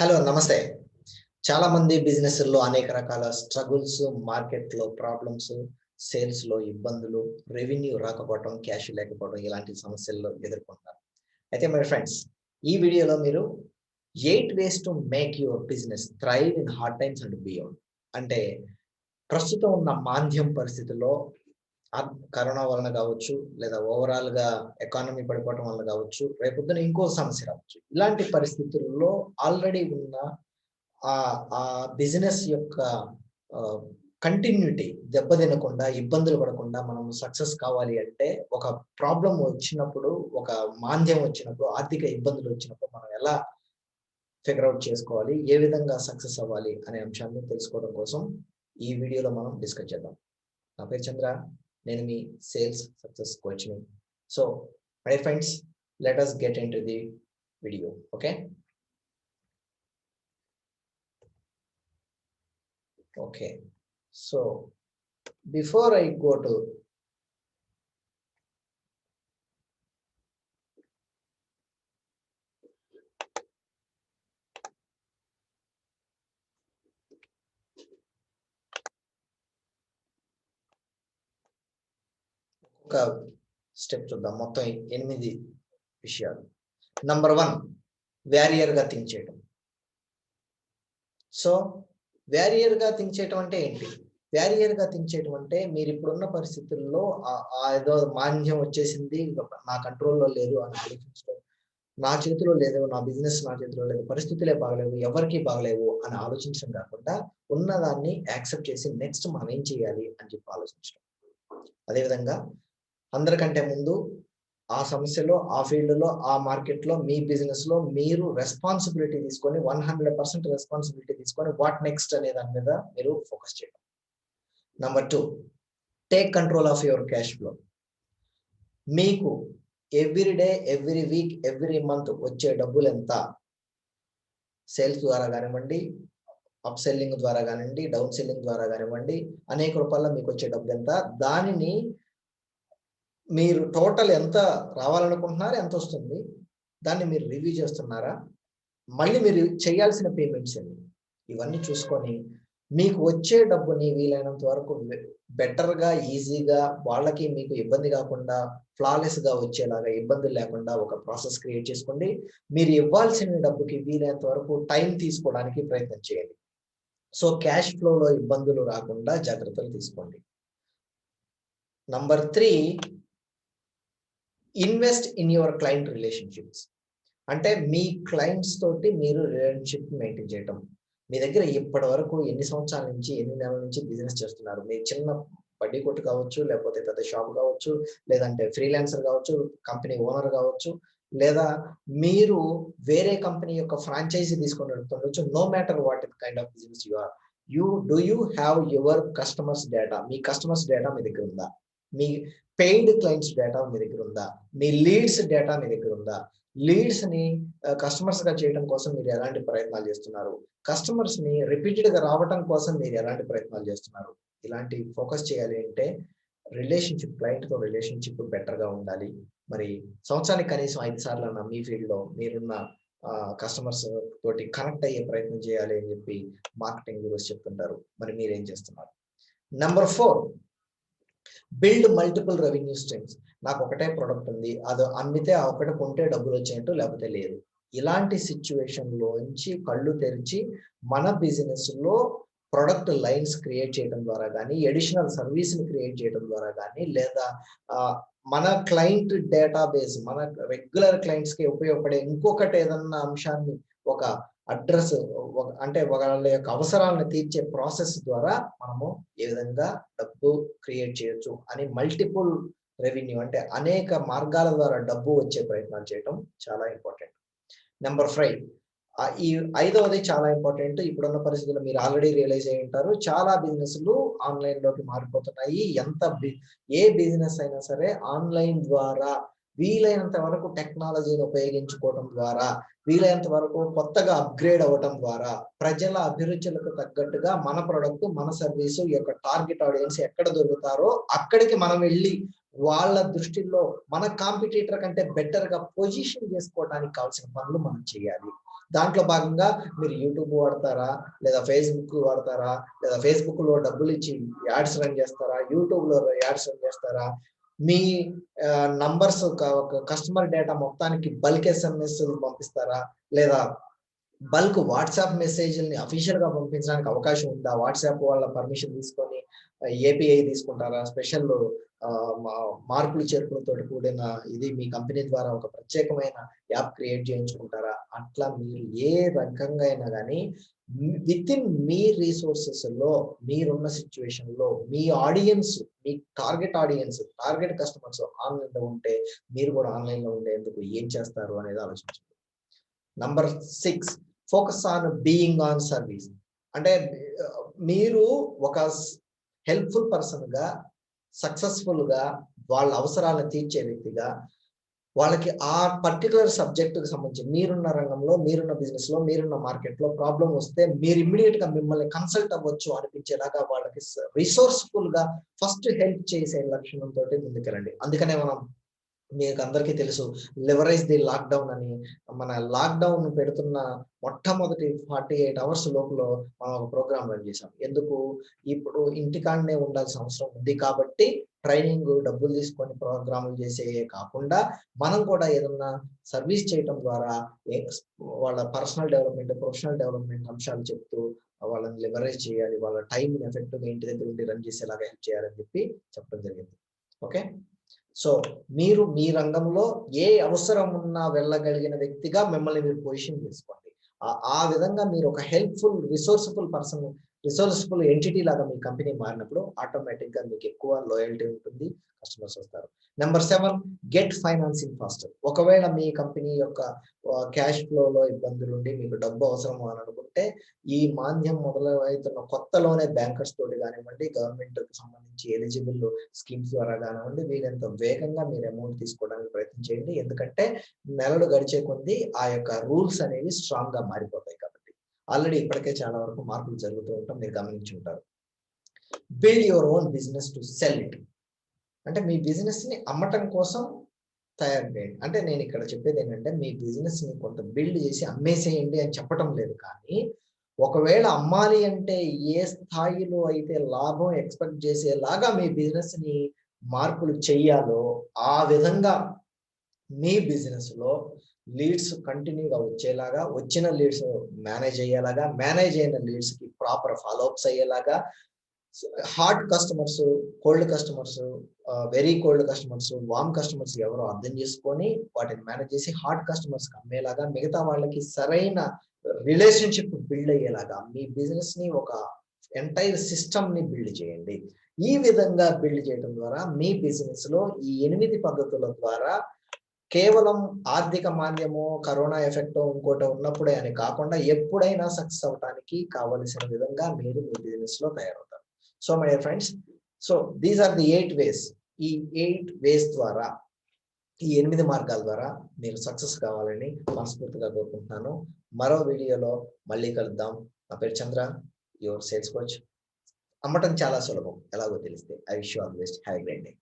Hello నమస్తే. చాలా మంది బిజినెస్లో అనేక రకాల స్ట్రగుల్స్ మార్కెట్లో ప్రాబ్లమ్స్ సేల్స్లో ఇబ్బందులు రెవెన్యూ రాకపోవడం క్యాష్ లేకపోవడం ఇలాంటి సమస్యల్లో ఎదుర్కొంటారు అయితే మై ఫ్రెండ్స్ ఈ వీడియోలో మీరు eight ways to make your business thrive in hard times and beyond. అంటే ప్రస్తుతం ఉన్న మాంద్యం పరిస్థితుల్లో కరోనా వలన కావచ్చు లేదా ఓవరాల్గా ఎకానమీ పడిపోవడం వలన కావచ్చు రేపొద్దున ఇంకో సమస్య రావచ్చు. ఇలాంటి పరిస్థితుల్లో ఆల్రెడీ ఉన్న ఆ ఆ బిజినెస్ యొక్క కంటిన్యూటీ దెబ్బతినకుండా ఇబ్బందులు పడకుండా మనం సక్సెస్ కావాలి అంటే ఒక ప్రాబ్లం వచ్చినప్పుడు ఒక మాంద్యం వచ్చినప్పుడు ఆర్థిక ఇబ్బందులు వచ్చినప్పుడు మనం ఎలా ఫిగర్ అవుట్ చేసుకోవాలి ఏ విధంగా సక్సెస్ అవ్వాలి అనే అంశాన్ని తెలుసుకోవడం కోసం ఈ వీడియోలో మనం డిస్కస్ చేద్దాం. నా పేరు Chandra. Enemy sales sales success coaching. So my friends, let us get into the video. Okay. Okay. So before I go to ఒక స్టెప్ చూద్దాం. మొత్తం ఎనిమిది విషయాలు. నంబర్ వన్గా థింక్ చేయటం. సో గా థింక్ చేయటం అంటే ఏంటి? గా థింక్ చేయటం అంటే మీరు ఇప్పుడున్న పరిస్థితుల్లో ఆ- ఏదో మాంద్యం వచ్చేసింది నా కంట్రోల్లో లేదు అని ఆలోచించడం నా చేతిలో లేదు నా బిజినెస్ నా చేతిలో లేదు పరిస్థితులే బాగలేవు ఎవరికి బాగలేవు అని ఆలోచించడం కాకుండా ఉన్నదాన్ని యాక్సెప్ట్ చేసి నెక్స్ట్ మనం ఏం చేయాలి అని చెప్పి ఆలోచించడం అదేవిధంగా అందరికంటే ముందు ఆ సమస్యలో ఆ ఫీల్డ్లో ఆ మార్కెట్లో మీ బిజినెస్లో మీరు రెస్పాన్సిబిలిటీ తీసుకొని వన్ హండ్రెడ్ పర్సెంట్ రెస్పాన్సిబిలిటీ తీసుకొని వాట్ నెక్స్ట్ అనే దాని మీద మీరు ఫోకస్ చేయడం. Number two take control of your cash flow మీకు every day every week every month వచ్చే డబ్బులు ఎంత? సేల్స్ ద్వారా కానివ్వండి అప్ సెల్లింగ్ ద్వారా కానివ్వండి డౌన్ సెల్లింగ్ ద్వారా కానివ్వండి అనేక రూపాయల్లో మీకు వచ్చే డబ్బు ఎంత? దానిని మీరు టోటల్ ఎంత రావాలనుకుంటున్నారు ఎంత వస్తుంది? దాన్ని మీరు రివ్యూ చేస్తున్నారా? మళ్ళీ మీరు చేయాల్సిన పేమెంట్స్ ఎన్ని ఇవన్నీ చూసుకొని మీకు వచ్చే డబ్బుని వీలైనంత వరకు బెటర్గా ఈజీగా వాళ్ళకి మీకు ఇబ్బంది కాకుండా ఫ్లాలెస్గా వచ్చేలాగా ఇబ్బందులు లేకుండా ఒక ప్రాసెస్ క్రియేట్ చేసుకోండి. మీరు ఇవ్వాల్సిన డబ్బుకి వీలైనంత వరకు టైం తీసుకోవడానికి ప్రయత్నం చేయండి. సో క్యాష్ ఫ్లోలో ఇబ్బందులు రాకుండా జాగ్రత్తలు తీసుకోండి. Number three invest in your client relationships అంటే మీ క్లయింట్స్ తోటి మీరు రిలేషన్షిప్ మెయింటైన్ చేయటం. మీ దగ్గర ఇప్పటి వరకు ఎన్ని సంవత్సరాల నుంచి ఎన్ని నెలల నుంచి బిజినెస్ చేస్తున్నారు? మీరు చిన్న బడ్డీ కొట్టు కావచ్చు లేకపోతే పెద్ద షాప్ కావచ్చు లేదంటే ఫ్రీలాన్సర్ కావచ్చు కంపెనీ ఓనర్ కావచ్చు లేదా మీరు వేరే కంపెనీ యొక్క ఫ్రాంచైజీ తీసుకొని నడుపుతుండొచ్చు no matter what kind of business you are you do you have your customers data me customers data మీ దగ్గర ఉందా? మీ పెయిడ్ క్లయింట్స్ డేటా మీ దగ్గర ఉందా? మీ లీడ్స్ డేటా మీ దగ్గర ఉందా? లీడ్స్ని కస్టమర్స్గా చేయడం కోసం మీరు ఎలాంటి ప్రయత్నాలు చేస్తున్నారు? కస్టమర్స్ని రిపీటెడ్గా రావటం కోసం మీరు ఎలాంటి ప్రయత్నాలు చేస్తున్నారు? ఇలాంటి ఫోకస్ చేయాలి అంటే రిలేషన్షిప్ క్లయింట్తో రిలేషన్షిప్ బెటర్గా ఉండాలి. మరి సంవత్సరానికి కనీసం ఐదు సార్లు అన్న మీ ఫీల్డ్లో మీరున్న కస్టమర్స్ తోటి కనెక్ట్ అయ్యే ప్రయత్నం చేయాలి అని చెప్పి మార్కెటింగ్ గురించి చెప్తుంటారు. మరి మీరేం చేస్తున్నారు? Number four build multiple revenue streams. నాకు ఒకటే ప్రొడక్ట్ ఉంది. అది అమ్మితే ఒకటి కొంటే డబ్బులు వచ్చినట్టు లేకపోతే లేదు. ఇలాంటి సిచ్యువేషన్లోంచి కళ్ళు తెరిచి మన బిజినెస్లో ప్రొడక్ట్ లైన్స్ క్రియేట్ చేయడం ద్వారా కానీ ఎడిషనల్ సర్వీస్ని క్రియేట్ చేయడం ద్వారా కానీ లేదా మన క్లయింట్ డేటాబేస్ మన రెగ్యులర్ క్లయింట్స్కి ఉపయోగపడే ఇంకొకటి ఏదన్నా అంశాన్ని ఒక అడ్రస్ అంటే వాళ్ళ యొక్క అవసరాలను తీర్చే ప్రాసెస్ ద్వారా మనము ఏ విధంగా డబ్బు క్రియేట్ చేయొచ్చు అని మల్టిపుల్ రెవెన్యూ అంటే అనేక మార్గాల ద్వారా డబ్బు వచ్చే ప్రయత్నాలు చేయడం చాలా ఇంపార్టెంట్. నెంబర్ ఫైవ్ ఈ ఐదవది చాలా ఇంపార్టెంట్. ఇప్పుడున్న పరిస్థితుల్లో మీరు ఆల్రెడీ రియలైజ్ అయి ఉంటారు. చాలా బిజినెస్లు ఆన్లైన్లోకి మారిపోతున్నాయి. ఎంత బి- ఏ బిజినెస్ అయినా సరే ఆన్లైన్ ద్వారా వీలైనంత వరకు టెక్నాలజీని ఉపయోగించుకోవడం ద్వారా వీలైనంత వరకు కొత్తగా అప్గ్రేడ్ అవ్వటం ద్వారా ప్రజల అభిరుచులకు తగ్గట్టుగా మన ప్రొడక్ట్ మన సర్వీసు ఈ యొక్క టార్గెట్ ఆడియన్స్ ఎక్కడ దొరుకుతారో అక్కడికి మనం వెళ్ళి వాళ్ళ దృష్టిలో మన కాంపిటీటర్ కంటే బెటర్గా పొజిషన్ చేసుకోవడానికి కావాల్సిన పనులు మనం చేయాలి. దాంట్లో భాగంగా మీరు యూట్యూబ్ వాడతారా? లేదా ఫేస్బుక్ వాడతారా? లేదా ఫేస్బుక్లో డబ్బులు ఇచ్చి యాడ్స్ రన్ చేస్తారా? యూట్యూబ్లో యాడ్స్ రన్ చేస్తారా? మీ నంబర్స్ కస్టమర్ డేటా మొత్తానికి బల్క్ ఎస్ఎంఎస్ పంపిస్తారా? లేదా బల్క్ వాట్సాప్ మెసేజ్ని అఫీషియల్గా పంపించడానికి అవకాశం ఉందా? వాట్సాప్ వాళ్ళ పర్మిషన్ తీసుకొని ఏపీఐ తీసుకుంటారా? స్పెషల్ మార్పులు చేర్పులతో కూడిన ఇది మీ కంపెనీ ద్వారా ఒక ప్రత్యేకమైన యాప్ క్రియేట్ చేయించుకుంటారా? అట్లా మీరు ఏ రకంగా అయినా కానీ విత్ ఇన్ మీ రిసోర్సెస్లో మీరున్న సిచ్యువేషన్లో మీ ఆడియన్స్ మీ టార్గెట్ ఆడియన్స్ టార్గెట్ కస్టమర్స్ ఆన్లైన్లో ఉంటే మీరు కూడా ఆన్లైన్లో ఉండేందుకు ఏం చేస్తారు అనేది ఆలోచించండి. Number six focus on being on service అంటే మీరు ఒక హెల్ప్ఫుల్ పర్సన్గా సక్సెస్ఫుల్గా వాళ్ళ అవసరాలను తీర్చే వ్యక్తిగా వాళ్ళకి ఆ పర్టికులర్ సబ్జెక్ట్కి సంబంధించి మీరున్న రంగంలో మీరున్న బిజినెస్లో మీరున్న మార్కెట్లో ప్రాబ్లం వస్తే మీరు ఇమ్మీడియట్గా మిమ్మల్ని కన్సల్ట్ అవ్వచ్చు అనిపించేలాగా వాళ్ళకి రిసోర్స్ఫుల్గా ఫస్ట్ హెల్ప్ చేసే లక్షణంతో ముందుకెళ్ళండి. అందుకనే మనం మీకు అందరికీ తెలుసు లివరైజ్ ది లాక్డౌన్ అని. మన లాక్డౌన్ పెడుతున్న మొట్టమొదటి ఫార్టీ ఎయిట్ అవర్స్ లోపల మనం ఒక ప్రోగ్రామ్ రన్ చేసాం ఎందుకు? ఇప్పుడు ఇంటికాడనే ఉండాల్సిన అవసరం ఉంది కాబట్టి ట్రైనింగ్ డబ్బులు తీసుకొని ప్రోగ్రాములు చేసే కాకుండా మనం కూడా ఏదన్నా సర్వీస్ చేయటం ద్వారా వాళ్ళ పర్సనల్ డెవలప్మెంట్ ప్రొఫెషనల్ డెవలప్మెంట్ అంశాలు చెప్తూ వాళ్ళని లివరేజ్ చేయాలి వాళ్ళ టైం ఎఫెక్ట్గా ఇంటి దగ్గర ఉండి రన్ చేసేలాగా హెల్ప్ చేయాలని చెప్పి చెప్పడం జరిగింది. ఓకే? సో మీరు మీ రంగంలో ఏ అవసరం ఉన్నా వెళ్ళగలిగిన వ్యక్తిగా మిమ్మల్ని మీరు పొజిషన్ చేసుకోండి. ఆ విధంగా మీరు ఒక helpful resourceful person resourceful entity లాగా మీ కంపెనీ మారినప్పుడు ఆటోమేటిక్గా మీకు ఎక్కువ లోయల్టీ ఉంటుంది కస్టమర్స్ వస్తారు. Number seven get financing faster. ఒకవేళ మీ కంపెనీ యొక్క క్యాష్ ఫ్లోలో ఇబ్బందులు ఉండి మీకు డబ్బు అవసరం అని ఉంటే ఈ మాంద్యం మొదలవుతున్న కొత్తలోనే బ్యాంకర్స్ తోటి కానివ్వండి గవర్నమెంట్కి సంబంధించి ఎలిజిబుల్ స్కీమ్స్ ద్వారా కానివ్వండి వీలంత వేగంగా మీరు అమౌంట్ తీసుకోవడానికి ప్రయత్నం చేయండి. ఎందుకంటే నెలలు గడిచే కొద్దీ ఆ యొక్క రూల్స్ అనేవి స్ట్రాంగ్గా మారిపోతాయి కాబట్టి. ఆల్రెడీ ఇప్పటికే చాలా వరకు మార్పులు జరుగుతూ ఉంటాం మీరు గమనించి ఉంటారు. Build your own business to sell it అంటే మీ బిజినెస్ని అమ్మటం కోసం తయారు చేయండి అంటే నేను ఇక్కడ చెప్పేది ఏంటంటే మీ బిజినెస్ని కొంత బిల్డ్ చేసి అమ్మేసేయండి అని చెప్పటం లేదు కానీ ఒకవేళ అమ్మాలి అంటే ఏ స్థాయిలో అయితే లాభం ఎక్స్పెక్ట్ చేసేలాగా మీ బిజినెస్ని మార్పులు చెయ్యాలో ఆ విధంగా మీ బిజినెస్లో లీడ్స్ కంటిన్యూగా వచ్చేలాగా వచ్చిన లీడ్స్ మేనేజ్ అయ్యేలాగా మేనేజ్ అయిన లీడ్స్కి ప్రాపర్ ఫాలోఅప్స్ అయ్యేలాగా hard customers cold customers very cold customers warm customers ఎవరో అర్థం చేసుకొని వాటిని మేనేజ్ చేసి హార్డ్ కస్టమర్స్ అమ్మేలాగా మిగతా వాళ్ళకి సరైన రిలేషన్షిప్ బిల్డ్ అయ్యేలాగా మీ బిజినెస్ని ఒక ఎంటైర్ సిస్టమ్ని బిల్డ్ చేయండి. ఈ విధంగా బిల్డ్ చేయడం ద్వారా మీ బిజినెస్లో ఈ ఎనిమిది పద్ధతుల ద్వారా కేవలం ఆర్థిక మాంద్యము కరోనా ఎఫెక్ట్ ఇంకోటో ఉన్నప్పుడే అని కాకుండా ఎప్పుడైనా సక్సెస్ అవడానికి కావలసిన విధంగా మీరు మీ బిజినెస్లో తయారవుతారు. So my friends so these are the eight ways ఈ ఎయిట్ వేస్ ద్వారా ఈ ఎనిమిది మార్గాల ద్వారా మీరు సక్సెస్ కావాలని మనస్ఫూర్తిగా కోరుకుంటున్నాను. మరో వీడియోలో మళ్ళీ కలుద్దాం. నా పేరు చంద్ర యువర్ సేల్స్ కోచ్ అమ్మటం చాలా సులభం ఎలాగో తెలిస్తే. I wish all best have great day